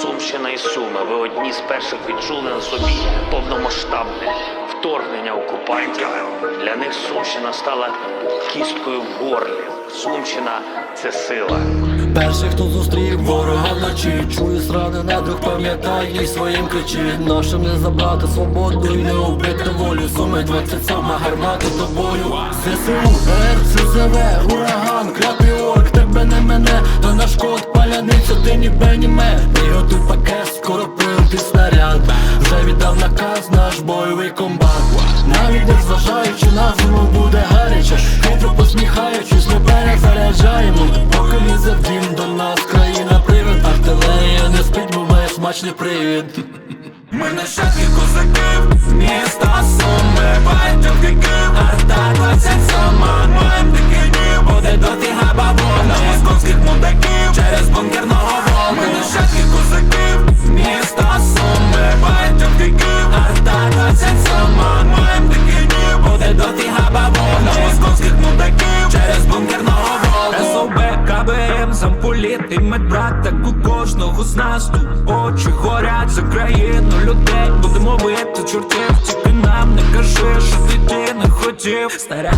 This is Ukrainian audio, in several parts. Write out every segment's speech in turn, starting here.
Сумщина і Суми. Ви одні з перших відчули на собі повномасштабне вторгнення окупантів. Для них Сумщина стала кісткою в горлі. Сумщина це сила. Перший, хто зустрів ворога вночі Чує зранене, друг пам'ятає своїм кричить Нашим не забрати свободу і не убити волю Суми 27 гармати до бою ЗСУ, РЦЗВ, комбат. Навіть не зважаючи на зиму буде гаряче. Хитро посміхаючись, ми перезаряджаємо. Поки лізе в дім до нас країна привид. Артилерія не спить, бо має смачний привід. Ми не шахи міста і медбрат Так у кожного з нас тут очі горять за країну людей. Будемо бити чортів, тільки нам не кажи, що ти не хотів. Снаряди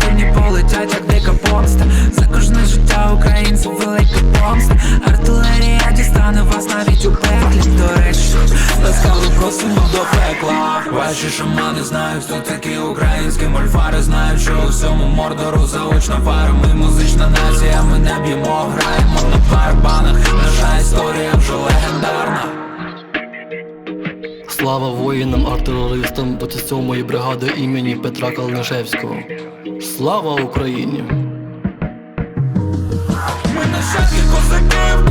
ти полетять, пекла. Ваші шамани знають, хто такі українські мольфари. Знають, що у всьому мордору заочно фара Ми музична нація, ми не б'ємо, граємо на барабанах. Наша історія вже легендарна. Слава воїнам, артилеристам 27-ї бригади імені Петра Калнишевського. Слава Україні! Ми нащадки козаків,